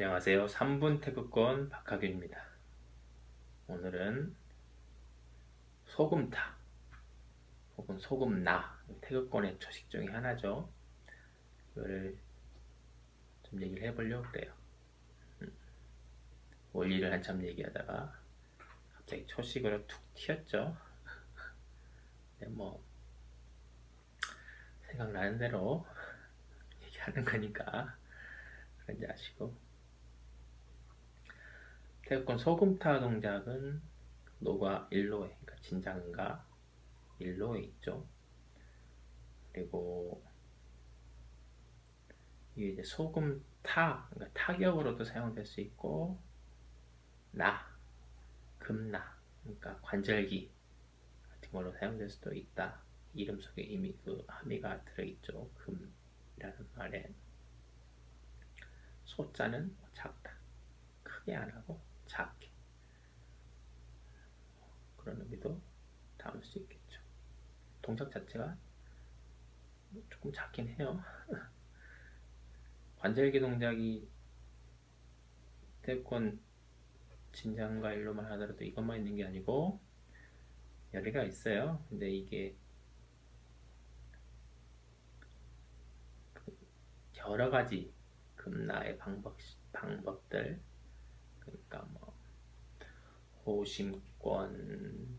안녕하세요. 3분 태극권 박하균입니다. 오늘은 소금타 혹은 소금나 태극권의 초식 중에 하나죠. 이거를 좀 얘기를 해보려고 그래요. 음. 원리를 한참 얘기하다가 갑자기 초식으로 툭 튀었죠. 근데 뭐 생각나는 대로 얘기하는 거니까 그런지 아시고 태극권 소금타 동작은 노가 일로에 그러니까 진장가 일로에 있죠. 그리고 이게 이제 소금타 그러니까 타격으로도 사용될 수 있고 나 금나 그러니까 관절기 같은 걸로 사용될 수도 있다. 이름 속에 이미 그 함의가 들어있죠. 금이라는 말에 소자는 작다. 크게 안 하고 작게. 그런 의미도 담을 수 있겠죠. 동작 자체가 조금 작긴 해요. 관절기 동작이 태권 진장과 일로만 하더라도 이것만 있는 게 아니고 여러 개가 있어요. 근데 이게 여러 가지 금나의 방법 방법들 그러니까 뭐 호심권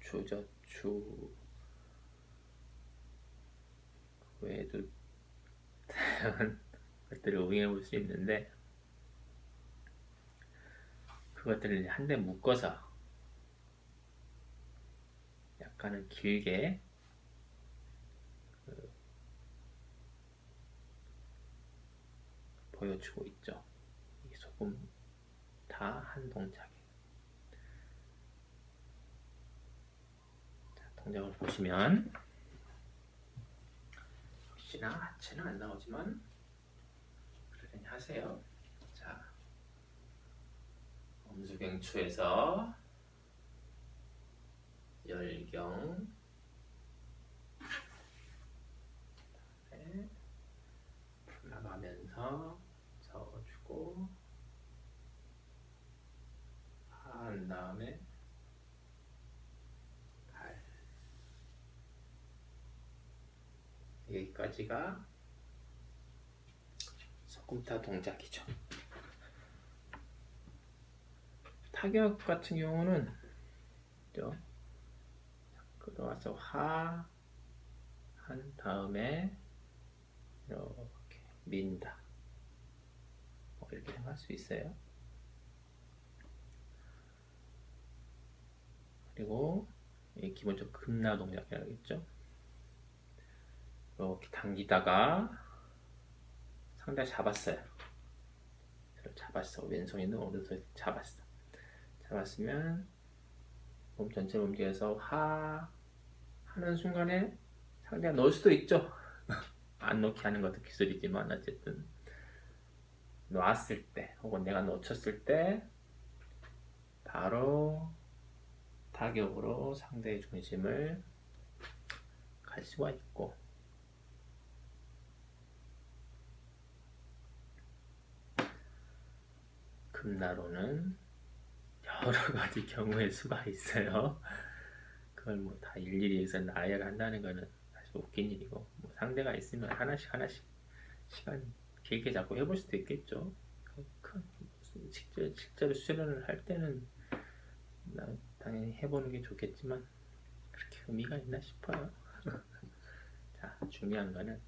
주저추 그 외에도 다양한 것들을 응용해 볼 수 있는데 그것들을 한데 묶어서 약간은 길게 그 보여주고 있죠. 이 소금 다 한 동작에. 자, 동작을 보시면 역시나 하체는 안 나오지만 그러려니 하세요. 자, 엄수경추에서 열경 네. 나가면서 저어주고 한 다음에 발 여기까지가 소금타 동작이죠. 타격 같은 경우는 또 끌어와서 하 한 다음에 이렇게 민다. 뭐 이렇게 생각할 수 있어요. 그리고 이 기본적으로 금나 동작이라고 했죠. 이렇게 당기다가 상대 잡았어요. 잡았어. 왼손이는 오른손 잡았어. 잡았으면 몸 전체를 움직여서 하 하는 순간에 상대가 넣을 수도 있죠. 안 넣게 하는 것도 기술이지만 어쨌든 놨을 때 혹은 내가 놓쳤을 때 바로 타격으로 상대의 중심을 갈 수가 있고 금나로는 여러 가지 경우의 수가 있어요. 그걸 뭐 다 일일이 해서 나열을 한다는 거는 사실 웃긴 일이고 뭐 상대가 있으면 하나씩 하나씩 시간 길게 잡고 해볼 수도 있겠죠. 큰 실제 실제로 수련을 할 때는 당연히 해보는 게 좋겠지만 그렇게 의미가 있나 싶어요. 자 중요한 거는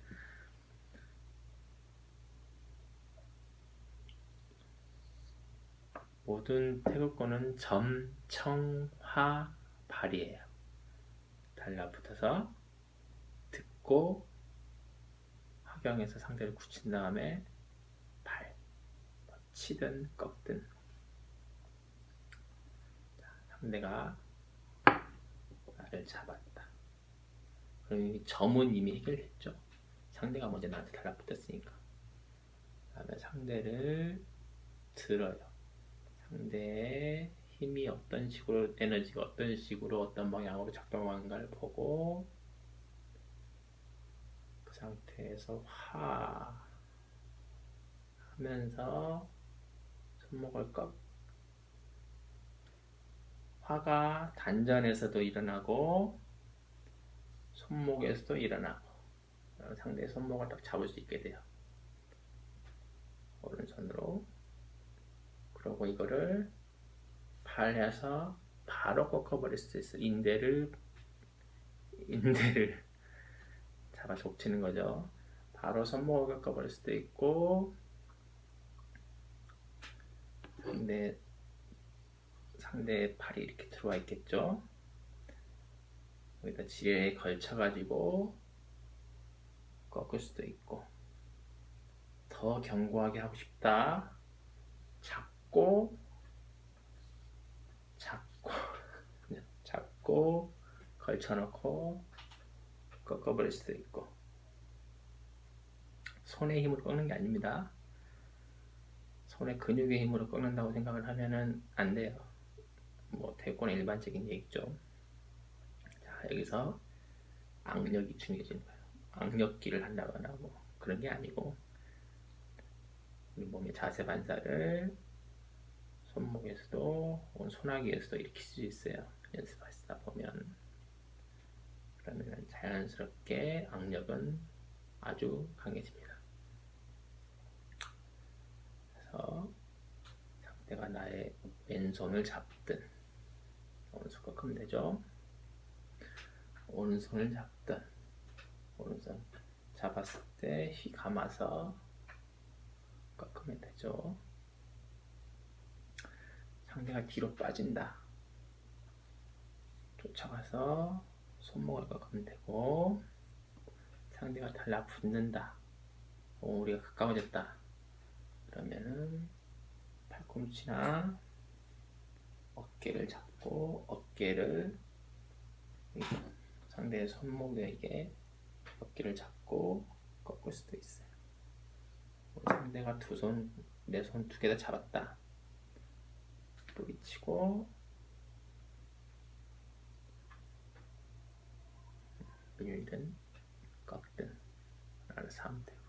모든 태극권은 점, 청, 화, 발이에요. 달라붙어서 듣고 화경에서 상대를 굳힌 다음에 발 치든 꺾든 상대가 나를 잡았다. 그럼 점은 이미 해결됐죠. 상대가 먼저 나한테 달라붙었으니까. 그 다음에 상대를 들어요. 상대의 힘이 어떤 식으로 에너지가 어떤 식으로 어떤 방향으로 작동하는가를 보고 그 상태에서 화 하면서 손목을 꺾 화가 단전에서도 일어나고 손목에서도 일어나고 어, 상대의 손목을 딱 잡을 수 있게 돼요. 오른손으로 그리고 이거를 발해서 바로 꺾어버릴 수도 있어. 인대를 인대를 잡아 족치는 거죠. 바로 손목을 꺾어버릴 수도 있고 상대 상대의 팔이 이렇게 들어와 있겠죠. 여기다 지뢰에 걸쳐가지고 꺾을 수도 있고 더 견고하게 하고 싶다. 잡고 그냥 잡고 걸쳐놓고 꺾어버릴 수도 있고 손의 힘으로 꺾는 게 아닙니다. 손의 근육의 힘으로 꺾는다고 생각을 하면은 안 돼요. 뭐 태권의 일반적인 얘기죠. 자 여기서 악력이 중요해지는 거예요. 악력기를 한다거나 뭐 그런 게 아니고 우리 몸의 자세 반사를 손목에서도 손아귀에서도 일으킬 수 있어요. 연습하시다 보면 그러면 자연스럽게 악력은 아주 강해집니다. 그래서 상대가 나의 왼손을 잡든 오른손 꺾으면 되죠. 오른손을 잡든 오른손 잡았을 때 휘 감아서 꺾으면 되죠. 상대가 뒤로 빠진다. 쫓아가서 손목을 꺾으면 되고 상대가 달라붙는다. 오, 우리가 가까워졌다. 그러면은 팔꿈치나 어깨를 잡고 어깨를 상대의 손목에게 어깨를 잡고 꺾을 수도 있어요. 상대가 두 손, 내 손 두 개 다 잡았다. 뿌리 치고. 밀든 꺾든 알아서 하면 되고.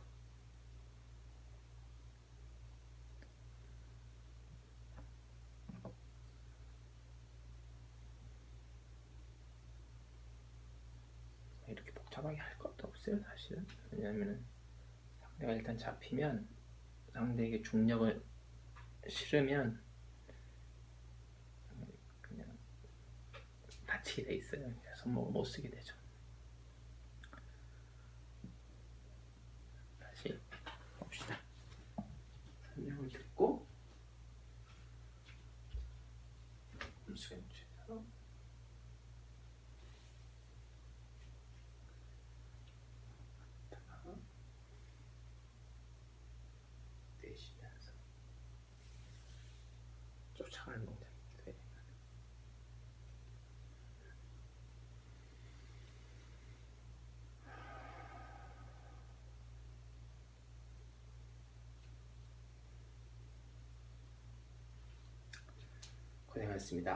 이렇게 복잡하게 할 것도 없어요 사실은. 왜냐면은 상대가 일단 잡히면 상대에게 중력을 실으면 그냥 다치게 돼 있어요. 손목을 못 쓰게 되죠. 다시 봅시다. 설명을 듣고 수행주에서 내쉬면서 쫓아가는 동작이 돼요. 고생하셨습니다.